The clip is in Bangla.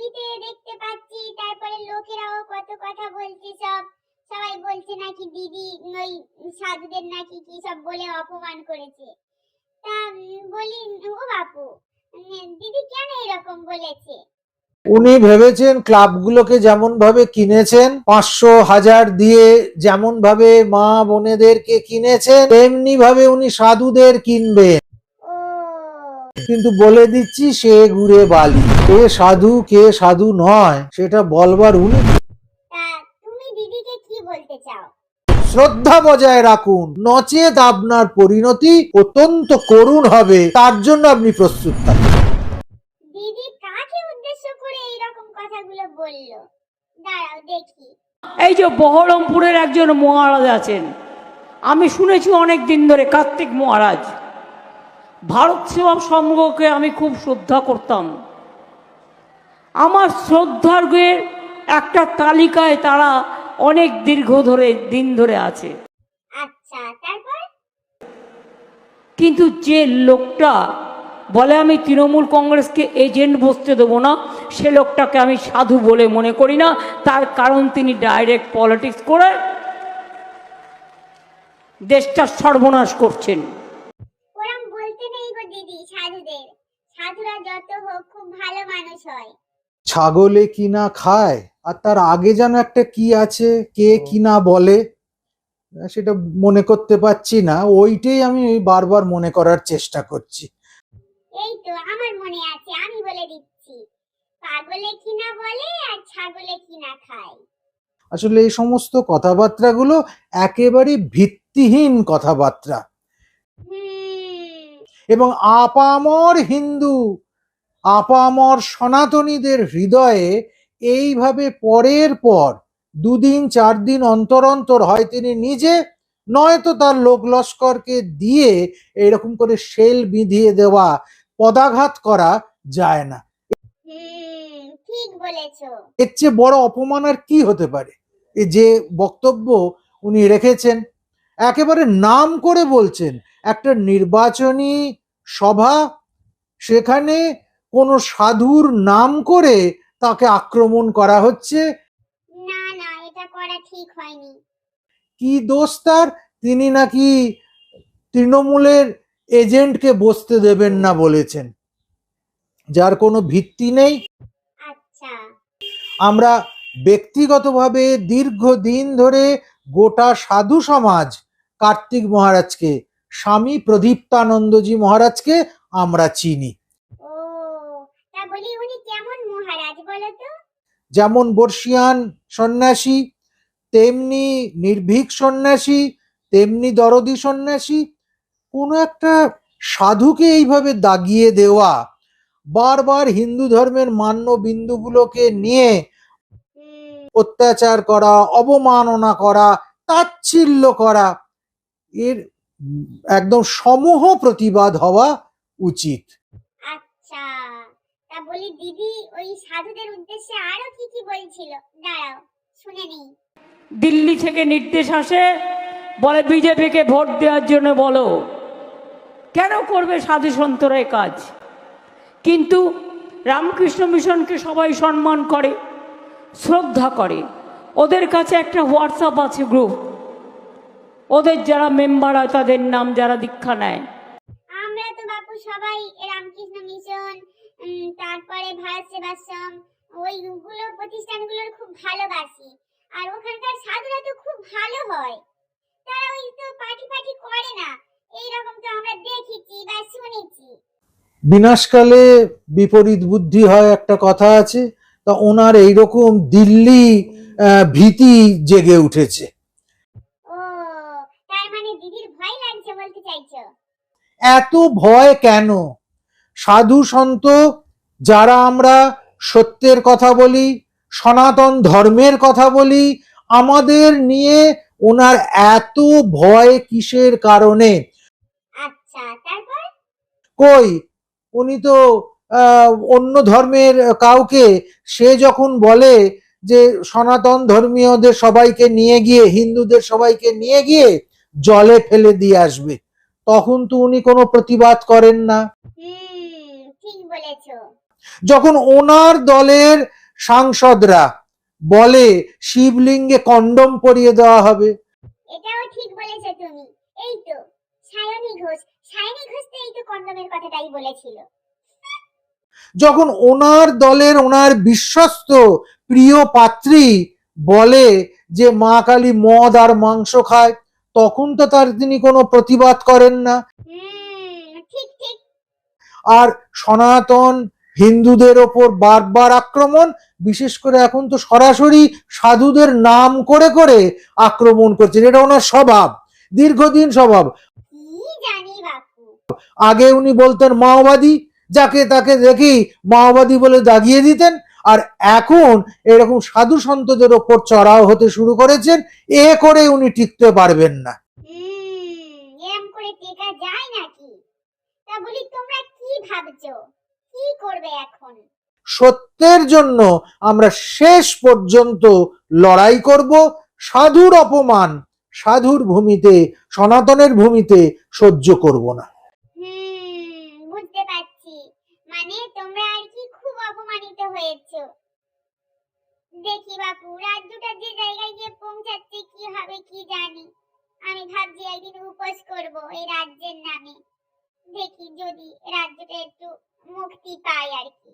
টিভিতে দেখতে পাচ্ছি, তারপরে লোকেরাও কত কথা বলছে সব। সবাই বলছে নাকি দিদি ওই সাধুদের নাকি কি সব বলে অপমান করেছে। তা বলি, ও বাপু দিদি কেন এরকম বলেছে? উনি ভেবেছেন ক্লাবগুলোকে যেমন ভাবে কিনেছেন, পাঁচশো হাজার দিয়ে যেমন ভাবে মা বোনেদেরকে কিনেছেন তেমনি ভাবে উনি সাধুদের কিনবেন। কিন্তু বলে দিচ্ছি সে ঘুরে বালি। কে সাধু কে সাধু নয় সেটা বলবার উনি তুমি দিদিকে কি বলতে চাও? শ্রদ্ধা বজায় রাখুন নচেত আপনার পরিণতি অত্যন্ত করুণ হবে তার জন্য আপনি প্রস্তুত থাকুন। দিদি কাকে উদ্দেশ্য করে এইরকম কথাগুলো বলল? দাঁড়াও দেখি। এই যে বহরমপুরের একজন মহারাজ আছেন আমি শুনেছি অনেক দিন ধরে কার্তিক মহারাজ। ভারত সেবা সংঘকে আমি খুব শ্রদ্ধা করতাম। আমার শ্রদ্ধার্ঘের একটা তালিকায় তারা অনেক দীর্ঘ ধরে দিন ধরে আছে। আচ্ছা কিন্তু যে লোকটা বলে আমি তৃণমূল কংগ্রেসকে এজেন্ট বসতে দেবো না সে লোকটাকে আমি সাধু বলে মনে করি না। তার কারণ তিনি ডাইরেক্ট পলিটিক্স করে দেশটা সর্বনাশ করছেন ওরম বলতে নেই গো দিদি সাধুদের। সাধুরা যত হোক খুব ভালো মানুষ হয়। ছাগলে কিনা খায়? আর তার আগে যেন একটা কি আছে? কে কিনা বলে? সেটা মনে করতে পারছি না। ওইটাই আমি বারবার মনে করার চেষ্টা করছি। এই তো আমার মনে আছে আমি বলে দিচ্ছি। পাগলে কিনা বলে আর ছাগলে কিনা খায়। আসলে এই সমস্ত কথাবার্তাগুলো একেবারে ভিত্তিহীন কথাবার্তা। এবং আপামর হিন্দু আপামর সনাতনীদের হৃদয়ে এইভাবে পরের পর দুদিন চার দিন অন্তর অন্তর হয় তিনি নিজে নয়তো তার লোক লস্করকে দিয়ে এরকম করে শেল বিধিয়ে দেওয়া পদাঘাত করা যায় না। এর চেয়ে বড় অপমান আর কি হতে পারে? যে বক্তব্য উনি রেখেছেন একেবারে নাম করে বলছেন একটা নির্বাচনী সভা সেখানে কোনো সাধুর নাম করে তাকে আক্রমণ করা হচ্ছে। না না এটা করা ঠিক হয়নি। কি দোষ তার? তিনি নাকি তৃণমূলের এজেন্টকে বসতে দেবেন না বলেছেন। যার কোনো ভিত্তি নেই। আচ্ছা। আমরা ব্যক্তিগতভাবে দীর্ঘদিন ধরে গোটা সাধু সমাজ কার্তিক মহারাজকে স্বামী প্রদীপ্তানন্দজি মহারাজকে আমরা চিনি। যেমন বর্ষিয়ান সন্ন্যাসী তেমনি নির্ভীক সন্ন্যাসী তেমনি দরদি সন্ন্যাসী। কোনো একটা সাধুকে এইভাবে দাগিয়ে দেওয়া বারবার হিন্দু ধর্মের মান্য বিন্দুগুলোকে নিয়ে অত্যাচার করা অবমাননা করা তাচ্ছিল্য করা এর একদম সমূহ প্রতিবাদ হওয়া উচিত। আচ্ছা তা বলি দিদি ওই সাধুদের উদ্দেশ্যে আরও কি কি বলছিল? দাঁড়াও শুনে নেই। দিল্লি থেকে নির্দেশ আসে বলে বিজেপিকে ভোট দেওয়ার জন্য বলো। কেন করবে সাধু সন্তরা কাজ? কিন্তু রামকৃষ্ণ মিশনকে সবাই সম্মান করে শ্রদ্ধা করে। ওদের কাছে একটা হোয়াটসঅ্যাপ আছে গ্রুপ ওদের যারা মেম্বার হয় তাদের নাম যারা দীক্ষা নেয়। আমরা তো বাপু সবাই রামকৃষ্ণ মিশন তারপরে ভারত সেবাশ্রম ওইগুলো প্রতিষ্ঠানগুলোর খুব ভালোবাসি। আর ওখানকার সাধুরা তো খুব ভালো হয়। তারা ওই তো পার্টি পার্টি করে না। এইরকম তো আমরা দেখেছি বা শুনেছি। বিনাশকালে বিপরীত বুদ্ধি হয় একটা কথা আছে তা ওনার এইরকম দিল্লি ভীতি জেগে উঠেছে ও তার মানে দিদির ভয় লাগছে বলতে চাইছো এত ভয় কেন? সাধু সন্ত যারা আমরা সত্যের কথা বলি সনাতন ধর্মের কথা বলি আমাদের নিয়ে ওনার এত ভয় কিসের কারণে? আচ্ছা কই? উনি তো আহ, অন্য ধর্মের কাউকে সে যখন বলে যে সনাতন ধর্মীয়দের সবাইকে নিয়ে গিয়ে হিন্দুদের সবাইকে নিয়ে গিয়ে জলে ফেলে দিয়ে আসবে তখন তো উনি কোনো প্রতিবাদ করেন না। যখন ওনার দলের সাংসদরা বলে শিবলিঙ্গে কন্ডম পরিয়ে দেওয়া হবে। এটাও ঠিক বলেছ তুমি। এই তো সায়নী ঘোষ সায়নী ঘোষ তো এই তো কন্ডমের কথাটাই বলেছিল। যখন ওনার দলের ওনার বিশ্বস্ত প্রিয় পাত্রী বলে যে মা কালী মদ আর মাংস খায় তখন তো তার তিনি কোনো প্রতিবাদ করেন না। আর সনাতন হিন্দুদের ওপর বারবার আক্রমণ বিশেষ করে এখন তো সরাসরি সাধুদের নাম করে করে আক্রমণ করছেন। এটা ওনার স্বভাব দীর্ঘদিন স্বভাব। আগে উনি বলতেন মাওবাদী যাকে তাকে দেখি মাওবাদী বলে দাগিয়ে দিতেন আর এখন এরকম সাধু সন্তদের ওপর চড়াও হতে শুরু করেছেন এ করে উনি টিকতে পারবেন না। সত্যের জন্য আমরা শেষ পর্যন্ত লড়াই করব সাধুর অপমান সাধুর ভূমিতে সনাতনের ভূমিতে সহ্য করব না। মানে তোমরা আর কি খুব অপমানিত হয়েছো। দেখি বাপু, রাত দুটার যে জায়গায় গিয়ে পৌঁছাচ্ছে কি হবে কি জানি। আমি ভাবছি একদিন উপোস করব এই রাজ্যের নামে। দেখি যদি রাজ্যটা একটু মুক্তি পায় আর কি।